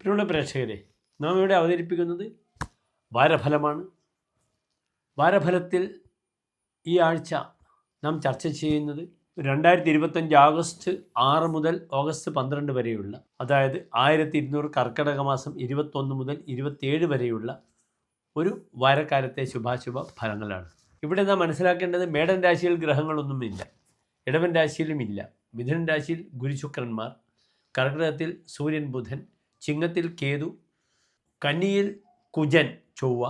പ്രിയമുള്ള പ്രേക്ഷകരെ നാം ഇവിടെ അവതരിപ്പിക്കുന്നത് വാരഫലമാണ്. വാരഫലത്തിൽ ഈ ആഴ്ച നാം ചർച്ച ചെയ്യുന്നത് രണ്ടായിരത്തി ഇരുപത്തഞ്ച് ആഗസ്റ്റ് ആറ് മുതൽ ഓഗസ്റ്റ് പന്ത്രണ്ട് വരെയുള്ള അതായത് ആയിരത്തി ഇരുന്നൂറ് കർക്കിടക മാസം ഇരുപത്തൊന്ന് മുതൽ ഇരുപത്തിയേഴ് വരെയുള്ള ഒരു വാരക്കാലത്തെ ശുഭാശുഭ ഫലങ്ങളാണ്. ഇവിടെ നാം മനസ്സിലാക്കേണ്ടത് മേടൻ രാശിയിൽ ഗ്രഹങ്ങളൊന്നും ഇല്ല ഇടവൻ രാശിയിലും ഇല്ല മിഥുനൻ രാശിയിൽ ഗുരുശുക്രന്മാർ കർക്കിടകത്തിൽ സൂര്യൻ ബുധൻ ചിങ്ങത്തിൽ കേതു കന്നിയിൽ കുജൻ ചൊവ്വ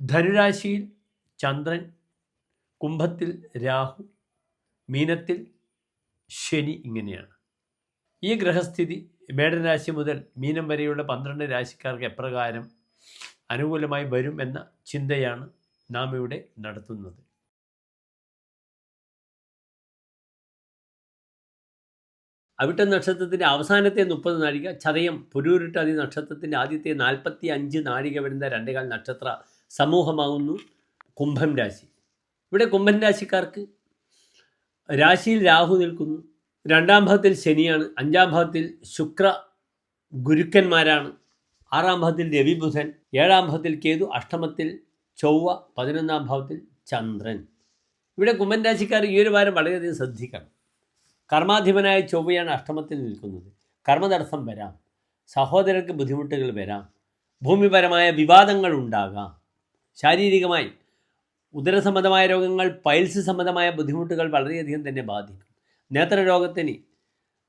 ധനുരാശിയിൽ ചന്ദ്രൻ കുംഭത്തിൽ രാഹു മീനത്തിൽ ശനി ഇങ്ങനെയാണ്. ഈ ഗ്രഹസ്ഥിതി മേടരാശി മുതൽ മീനം വരെയുള്ള പന്ത്രണ്ട് രാശിക്കാർക്ക് എപ്രകാരം അനുകൂലമായി വരും എന്ന ചിന്തയാണ് നാം ഇവിടെ നടത്തുന്നത്. അവിട്ട നക്ഷത്രത്തിന്റെ അവസാനത്തെ മുപ്പത് നാഴിക ചതയം പുരൂരിട്ടാതി നക്ഷത്രത്തിന്റെ ആദ്യത്തെ നാൽപ്പത്തി അഞ്ച് നാഴിക വരുന്ന രണ്ടേകാൽ നക്ഷത്ര സമൂഹമാകുന്നു കുംഭം രാശി. ഇവിടെ കുംഭൻ രാശിക്കാർക്ക് രാശിയിൽ രാഹു നിൽക്കുന്നു. രണ്ടാം ഭാവത്തിൽ ശനിയാണ് അഞ്ചാം ഭാവത്തിൽ ശുക്ര ഗുരുക്കന്മാരാണ് ആറാം ഭാവത്തിൽ രവി ബുധൻ ഏഴാം ഭാവത്തിൽ കേതു അഷ്ടമത്തിൽ ചൊവ്വ പതിനൊന്നാം ഭാവത്തിൽ ചന്ദ്രൻ. ഇവിടെ കുംഭൻ രാശിക്കാർ ഈ ഒരു വാരം വളരെയധികം ശ്രദ്ധിക്കണം. കർമാധിപനായ ചൊവ്വയാണ് അഷ്ടമത്തിൽ നിൽക്കുന്നത്. കർമ്മതടസ്സം വരാം. സഹോദരർക്ക് ബുദ്ധിമുട്ടുകൾ വരാം. ഭൂമിപരമായ വിവാദങ്ങൾ ഉണ്ടാകാം. ശാരീരികമായി ഉദരസംബന്ധമായ രോഗങ്ങൾ പൈൽസ് സംബന്ധമായ ബുദ്ധിമുട്ടുകൾ വളരെയധികം തന്നെ ബാധിക്കും. നേത്രരോഗത്തിന്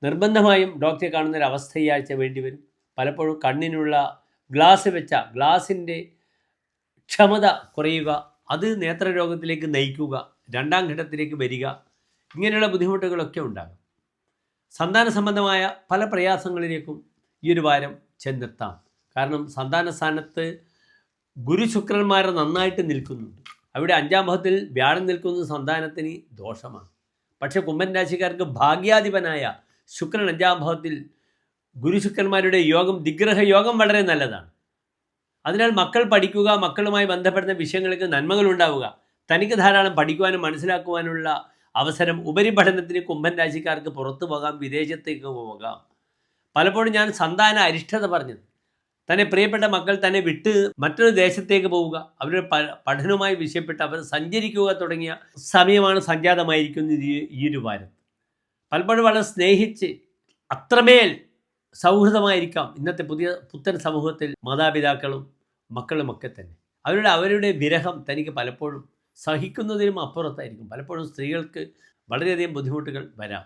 നിർബന്ധമായും ഡോക്ടറെ കാണുന്ന ഒരു അവസ്ഥ ഈ ആഴ്ച വേണ്ടി വരും. പലപ്പോഴും കണ്ണിനുള്ള ഗ്ലാസ് വെച്ച ഗ്ലാസിന്റെ ക്ഷമത കുറയുക അത് നേത്രരോഗത്തിലേക്ക് നയിക്കുക രണ്ടാം ഘട്ടത്തിലേക്ക് വരിക ഇങ്ങനെയുള്ള ബുദ്ധിമുട്ടുകളൊക്കെ ഉണ്ടാകും. സന്താന സംബന്ധമായ പല പ്രയാസങ്ങളിലേക്കും ഈ ഒരു വാരം ചെന്നെത്താം. കാരണം സന്താന സ്ഥാനത്ത് ഗുരുശുക്രന്മാർ നന്നായിട്ട് നിൽക്കുന്നുണ്ട്. അവിടെ അഞ്ചാം ഭാവത്തിൽ വ്യാഴം നിൽക്കുന്നത് സന്താനത്തിന് ദോഷമാണ്. പക്ഷേ കുംഭൻ രാശിക്കാർക്ക് ഭാഗ്യാധിപനായ ശുക്രൻ അഞ്ചാം ഭാവത്തിൽ ഗുരുശുക്രന്മാരുടെ യോഗം ദിഗ്രഹ യോഗം വളരെ നല്ലതാണ്. അതിനാൽ മക്കൾ പഠിക്കുക മക്കളുമായി ബന്ധപ്പെടുന്ന വിഷയങ്ങൾക്ക് നന്മകൾ ഉണ്ടാവുക തനിക്ക് ധാരാളം പഠിക്കുവാനും മനസ്സിലാക്കുവാനുള്ള അവസരം ഉപരിപഠനത്തിന് കുംഭൻ രാശിക്കാർക്ക് പുറത്തു പോകാം വിദേശത്തേക്ക് പോകാം. പലപ്പോഴും ഞാൻ സന്താന അരിഷ്ടത പറഞ്ഞത്. തന്നെ പ്രിയപ്പെട്ട മക്കൾ തന്നെ വിട്ട് മറ്റൊരു ദേശത്തേക്ക് പോവുക അവരുടെ പഠനവുമായി വിഷയപ്പെട്ട് അവർ സഞ്ചരിക്കുക തുടങ്ങിയ സമയമാണ് സംജാതമായിരിക്കുന്നത് ഈ ഒരു വാരം. പലപ്പോഴും വളരെ സ്നേഹിച്ച് അത്രമേൽ സൗഹൃദമായിരിക്കാം ഇന്നത്തെ പുതിയ പുത്തൻ സമൂഹത്തിൽ മാതാപിതാക്കളും മക്കളുമൊക്കെ തന്നെ. അവരുടെ അവരുടെ വിരഹം തനിക്ക് പലപ്പോഴും സഹിക്കുന്നതിനും അപ്പുറത്തായിരിക്കും. പലപ്പോഴും സ്ത്രീകൾക്ക് വളരെയധികം ബുദ്ധിമുട്ടുകൾ വരാം.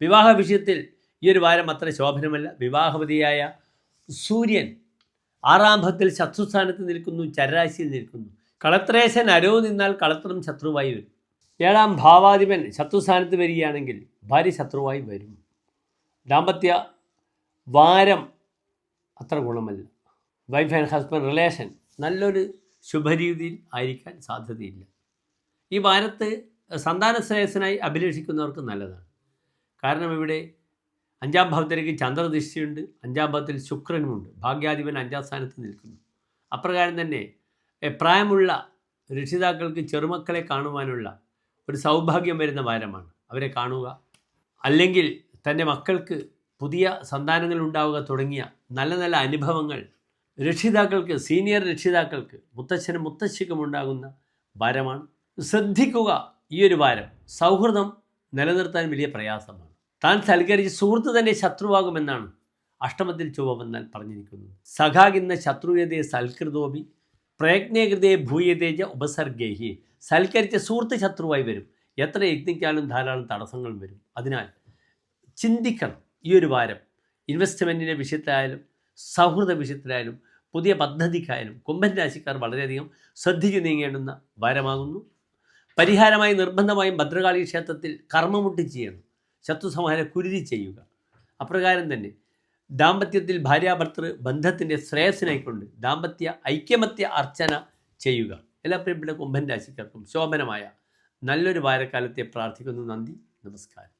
വിവാഹ വിഷയത്തിൽ ഈ ഒരു വാരം അത്ര ശോഭനമല്ല. വിവാഹവതിയായ സൂര്യൻ ആറാംഭത്തിൽ ശത്രുസ്ഥാനത്ത് നിൽക്കുന്നു ചരരാശിയിൽ നിൽക്കുന്നു. കളത്രേശൻ അരവ് നിന്നാൽ കളത്രം ശത്രുവായി വരും. ഏഴാം ഭാവാധിപൻ ശത്രുസ്ഥാനത്ത് വരികയാണെങ്കിൽ ഭാര്യ ശത്രുവായി വരും. ദാമ്പത്യ വാരം അത്ര ഗുണമല്ല. വൈഫ് ആൻഡ് ഹസ്ബൻഡ് റിലേഷൻ നല്ലൊരു ശുഭരീതിയിൽ ആയിരിക്കാൻ സാധ്യതയില്ല. ഈ വാരത്ത് സന്താന ശ്രേയസ്സിനായി അഭിലഷിക്കുന്നവർക്ക് നല്ലതാണ്. കാരണം ഇവിടെ അഞ്ചാം ഭാവത്തിലേക്ക് ചന്ദ്രദൃഷ്ടിയുണ്ട് അഞ്ചാം ഭാവത്തിൽ ശുക്രനുമുണ്ട്. ഭാഗ്യാധിപൻ അഞ്ചാം സ്ഥാനത്ത് നിൽക്കുന്നു. അപ്രകാരം തന്നെ പ്രായമുള്ള രക്ഷിതാക്കൾക്ക് ചെറുമക്കളെ കാണുവാനുള്ള ഒരു സൗഭാഗ്യം വരുന്ന വാരമാണ്. അവരെ കാണുക. അല്ലെങ്കിൽ തന്റെ മക്കൾക്ക് പുതിയ സന്താനങ്ങൾ ഉണ്ടാവുക തുടങ്ങിയ നല്ല നല്ല അനുഭവങ്ങൾ രക്ഷിതാക്കൾക്ക് സീനിയർ രക്ഷിതാക്കൾക്ക് മുത്തച്ഛനും മുത്തശ്ശിക്കും ഉണ്ടാകുന്ന വാരമാണ്. ശ്രദ്ധിക്കുക ഈ ഒരു വാരം. സൗഹൃദം നിലനിർത്താൻ വലിയ പ്രയാസമാണ്. താൻ സൽക്കരിച്ച് സുഹൃത്ത് തന്നെ ശത്രുവാകുമെന്നാണ് അഷ്ടമത്തിൽ ചൊവ്വ വന്നാൽ പറഞ്ഞിരിക്കുന്നത് സഖാകിന്ന ശത്രുയതേ സൽകൃതോപി പ്രയജ്ഞകൃതയെ ഭൂയതേജ ഉപസർഗേഹി സൽക്കരിച്ച സുഹൃത്ത് ശത്രുവായി വരും. എത്ര യജ്ഞിക്കാനും ധാരാളം തടസ്സങ്ങൾ വരും. അതിനാൽ ചിന്തിക്കണം ഈ ഒരു വാരം. ഇൻവെസ്റ്റ്മെന്റിന്റെ വിഷയത്തിലായാലും സൗഹൃദ വിഷയത്തിലായാലും പുതിയ പദ്ധതിക്കായാലും കുംഭൻ രാശിക്കാർ വളരെയധികം ശ്രദ്ധിച്ചു നീങ്ങേണ്ടുന്ന വാരമാകുന്നു. പരിഹാരമായി നിർബന്ധമായും ഭദ്രകാളി ക്ഷേത്രത്തിൽ കർമ്മമുട്ടി ചെയ്യണം. ശത്രുസംഹാര കുരുതി ചെയ്യുക. അപ്രകാരം തന്നെ ദാമ്പത്യത്തിൽ ഭാര്യാഭർത്തൃ ബന്ധത്തിന്റെ ശ്രേയസ്സിനായിക്കൊണ്ട് ദാമ്പത്യ ഐക്യമത്യ അർച്ചന ചെയ്യുക. എല്ലാ പ്രിയപ്പെട്ട കുംഭൻ രാശിക്കാർക്കും ശോഭനമായ നല്ലൊരു വാരക്കാലത്തെ പ്രാർത്ഥിക്കുന്നു നന്ദി. നമസ്കാരം.